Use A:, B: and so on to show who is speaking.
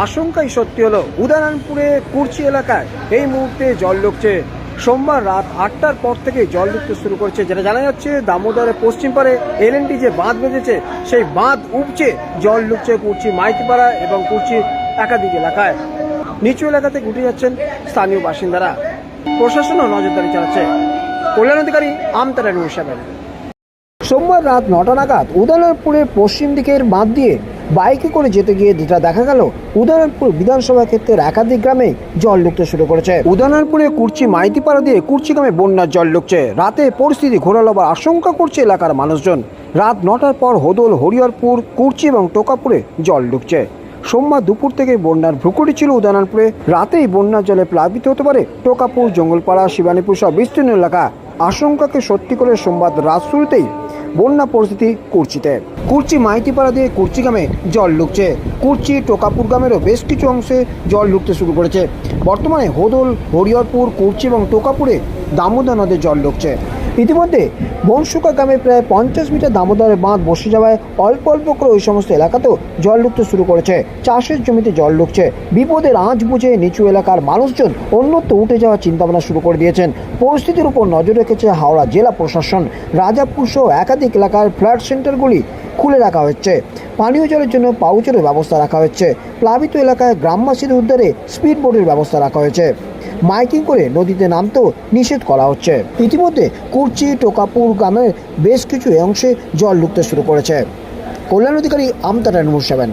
A: আশঙ্কাই সত্যি হলো উদাহরণপুরে কুর্চি এলাকায় এই মুহূর্তে জল ঢুকছে। সোমবার রাত আটটার পর থেকে জল ঢুকতে শুরু করছে, যেটা জানা যাচ্ছে দামোদরের পশ্চিম পারে এলএনটি যে বাঁধ বেঁধেছে, সেই বাঁধ উপচে জল ঢুকছে কুর্চি মাইতিপাড়া এবং কুর্চি একাধিক এলাকায়। নিচু এলাকাতে উঠে যাচ্ছেন স্থানীয় বাসিন্দারা। প্রশাসনও নজরদারি চালাচ্ছে। কল্যাণ অধিকারী আমতারা নিউজ সোমবার রাত নটা নাগাদ উদয়নারপুরের পশ্চিম দিকের বাঁধ দিয়ে বাইকে করে যেতে গিয়ে যেটা দেখা গেল উদয়নারপুর বিধানসভা ক্ষেত্রের একাধিক গ্রামে জল ঢুকতে শুরু করেছে। উদয়নারপুরে কুর্চি মাইতিপাড়া দিয়ে কুর্চি গ্রামে বন্যার জল ঢুকছে। রাতে পরিস্থিতি ঘোরালোবার আশঙ্কা করছে এলাকার মানুষজন। রাত নটার পর হোদল, হরিহরপুর, কুর্চি এবং টোকাপুরে জল ঢুকছে। সোমবার দুপুর থেকে বন্যার ভ্রুকুটি ছিল উদয়নারপুরে রাতেই বন্যার জলে প্লাবিত হতে পারে টোকাপুর, জঙ্গলপাড়া, শিবানীপুর সহ বিস্তীর্ণ এলাকা। আশঙ্কাকে সত্যি করে সোমবার রাত শুরুতেই বন্যা পরিস্থিতি কুর্চিতে। কুর্চি মাইতিপাড়া দিয়ে কুর্চি গ্রামে জল ঢুকছে। কুর্চি টোকাপুর গ্রামেরও বেশ কিছু অংশে জল ঢুকতে শুরু করেছে। বর্তমানে হোদল, হরিহরপুর, কুর্চি এবং টোকাপুরে দামোদর নদে জল ঢুকছে। ইতিমধ্যে বনসুকা গ্রামে প্রায় পঞ্চাশ মিটার দামোদরের বাঁধ বসে যাওয়ায় অল্প অল্প করে ওই সমস্ত এলাকাতেও জল ঢুকতে শুরু করেছে। চাষের জমিতে জল ঢুকছে। বিপদের আঁচ বুঝে নিচু এলাকার মানুষজন অন্যত্র উঠে যাওয়ার চিন্তাভাবনা শুরু করে দিয়েছেন। পরিস্থিতির উপর নজর রেখেছে হাওড়া জেলা প্রশাসন। রাজাপুর সহ একাধিক এলাকার ফ্ল্যাট সেন্টারগুলি খুলে রাখা হচ্ছে পানীয় জলের জন্য পাউচেরও ব্যবস্থা রাখা হচ্ছে প্লাবিত এলাকায় গ্রামবাসীদের উদ্ধারে স্পিড বোটের ব্যবস্থা রাখা হয়েছে। মাইকিং করে নদীতে নামতেও নিষেধ করা হচ্ছে। ইতিমধ্যে কুর্চি, টোকাপুর গ্রামের বেশ কিছু অংশে জল ঢুকতে শুরু করেছে। কল্যাণ অধিকারী আমতারা নিউজ সেভেন।